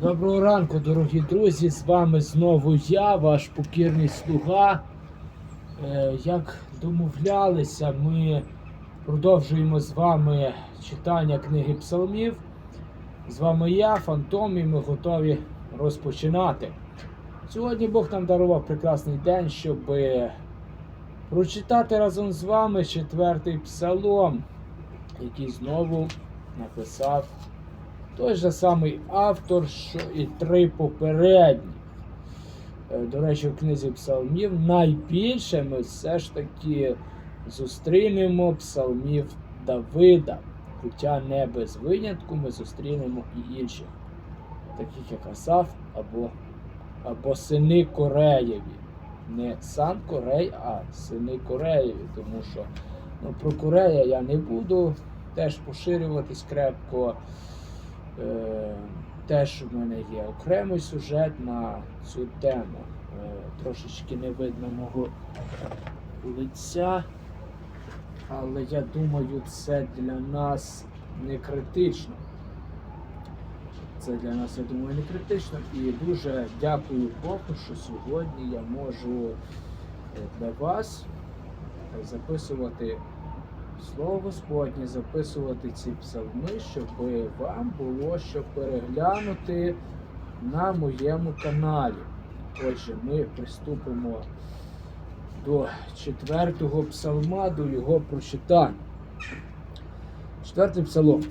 Доброго ранку, дорогі друзі! З вами знову я, ваш покірний слуга. Е, Як домовлялися, ми продовжуємо з вами читання книги псалмів. З вами я, Фантом, і ми готові розпочинати. Сьогодні Бог нам дарував прекрасний день, щоб прочитати разом з вами четвертий псалом, який знову написав той же самий автор, що і три попередні. Е, До речі, в книзі псалмів найбільше ми все ж таки зустрінемо псалмів Давида. Хоча не без винятку ми зустрінемо і інших, таких як Асаф або, або сини Кореєві. Не сам Корей, а сини Кореєві. Тому що ну, про Корея я не буду теж поширюватись крепко. Е, Теж в мене є окремий сюжет на цю тему. Е, Трошечки не видно мого лиця, але я думаю, це для нас не критично. Це для нас, я думаю, не критично. І дуже дякую Богу, що сьогодні я можу е, для вас записувати Слово Господнє, записувати ці псалми, щоб вам було що переглянути на моєму каналі. Отже, ми приступимо до четвертого псалма, до його прочитання. Четвертий псалом.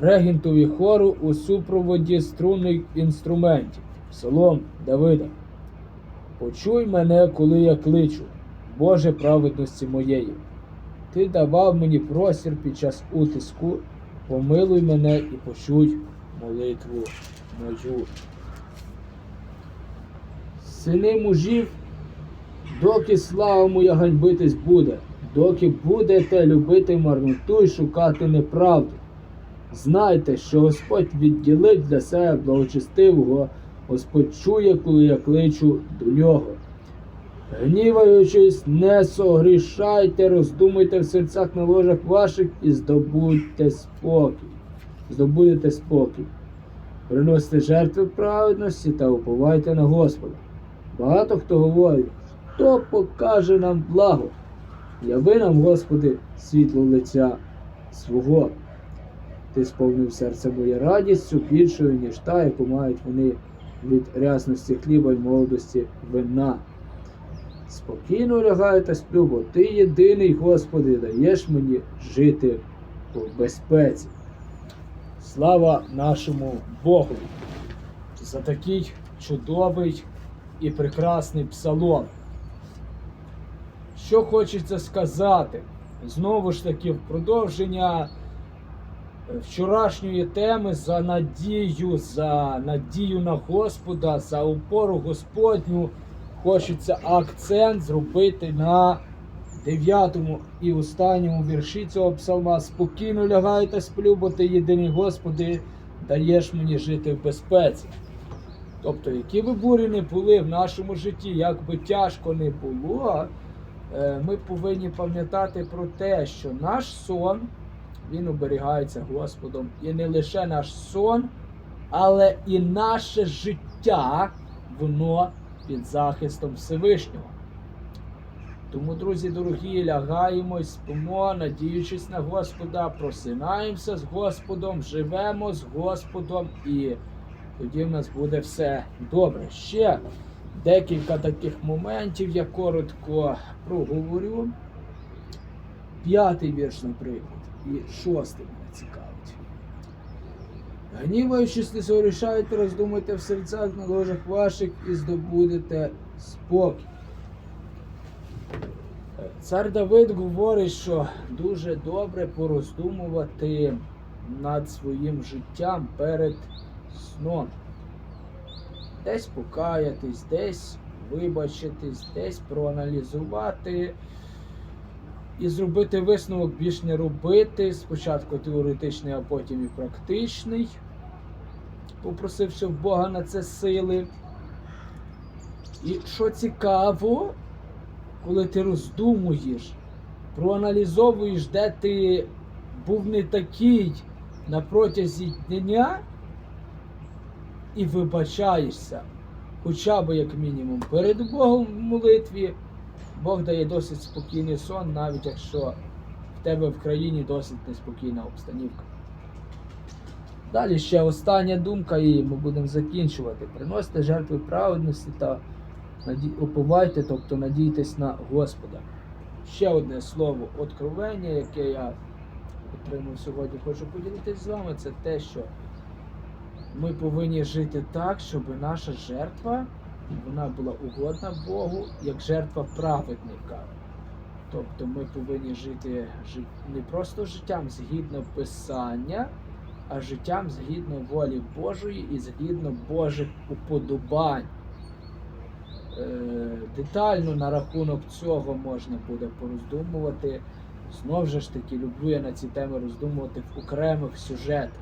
Регінтові хору у супроводі струнних інструментів. Псалом Давида. Почуй мене, коли я кличу, Боже праведності моєї. Ти давав мені простір під час утиску, помилуй мене і почуй молитву мою. Сини мужів, доки слава моя ганьбитись буде, доки будете любити марноту і шукати неправду. Знайте, що Господь відділив для себе благочестивого, Господь чує, коли я кличу до нього. Гніваючись, не согрішайте, роздумуйте в серцях на ложах ваших і здобудьте спокій. Здобудете спокій. Приносите жертви праведності та уповайте на Господа. Багато хто говорить, хто покаже нам благо. Яви нам, Господи, світло лиця свого. Ти сповнив серце моє радістю більшою, ніж та, яку мають вони від рясності хліба й молодості вина. Спокійно лягаю та сплю, бо ти єдиний, Господи, даєш мені жити в безпеці. Слава нашому Богу за такий чудовий і прекрасний псалом. Що хочеться сказати? Знову ж таки, в продовження е, вчорашньої теми за надію, за надію на Господа, за упору Господню хочеться акцент зробити на дев'ятому і останньому вірші цього псалма. Спокійно лягай та сплю, бо ти єдиний Господи, даєш мені жити в безпеці. Тобто, які би бурі не були в нашому житті, як би тяжко не було, е, ми повинні пам'ятати про те, що наш сон він оберігається Господом. І не лише наш сон, але і наше життя, воно під захистом Всевишнього. Тому, друзі дорогі, лягаємо, спимо, надіючись на Господа, просинаємося з Господом, живемо з Господом, і тоді в нас буде все добре. Ще декілька таких моментів я коротко проговорю. П'ятий вірш, наприклад, і шостий мене цікавить. Гніваючись, не согрішайте, роздумайте в серцях на ложах ваших і здобудете спокій. Цар Давид говорить, що дуже добре пороздумувати над своїм життям перед сном. Десь покаятись, десь вибачитись, десь проаналізувати і зробити висновок більш не робити. Спочатку теоретичний, а потім і практичний. Попросивши в Бога на це сили. І що цікаво, коли ти роздумуєш, проаналізовуєш, де ти був не такий на протязі дня, і вибачаєшся, хоча б як мінімум перед Богом в молитві, Бог дає досить спокійний сон, навіть якщо в тебе в країні досить неспокійна обстанівка. Далі ще остання думка, і ми будемо закінчувати. Приносите жертви праведності та наді... уповайте, тобто надійтесь на Господа. Ще одне слово откровення, яке я отримав сьогодні, хочу поділитися з вами, це те, що ми повинні жити так, щоб наша жертва вона була угодна Богу, як жертва праведника. Тобто ми повинні жити не просто життям згідно Писання, а життям згідно волі Божої і згідно Божих уподобань. Е, детально на рахунок цього можна буде пороздумувати. Знову ж таки, люблю я на ці теми роздумувати в окремих сюжетах.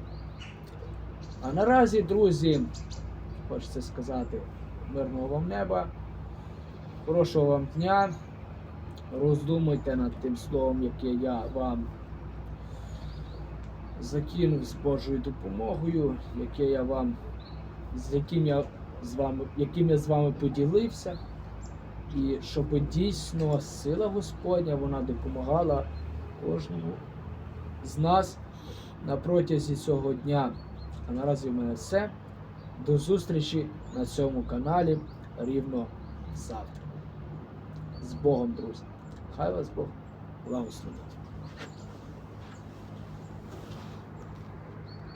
А наразі, друзі, хочеться сказати мирного вам неба, хорошого вам дня. Роздумуйте над тим словом, яке я вам закинув з Божою допомогою, яке я вам, з яким я з вами, яким я з вами поділився. І щоб дійсно сила Господня вона допомагала кожному з нас на протязі цього дня. А наразі в мене все. До зустрічі на цьому каналі рівно завтра. З Богом, друзі. Хай вас Бог благословить.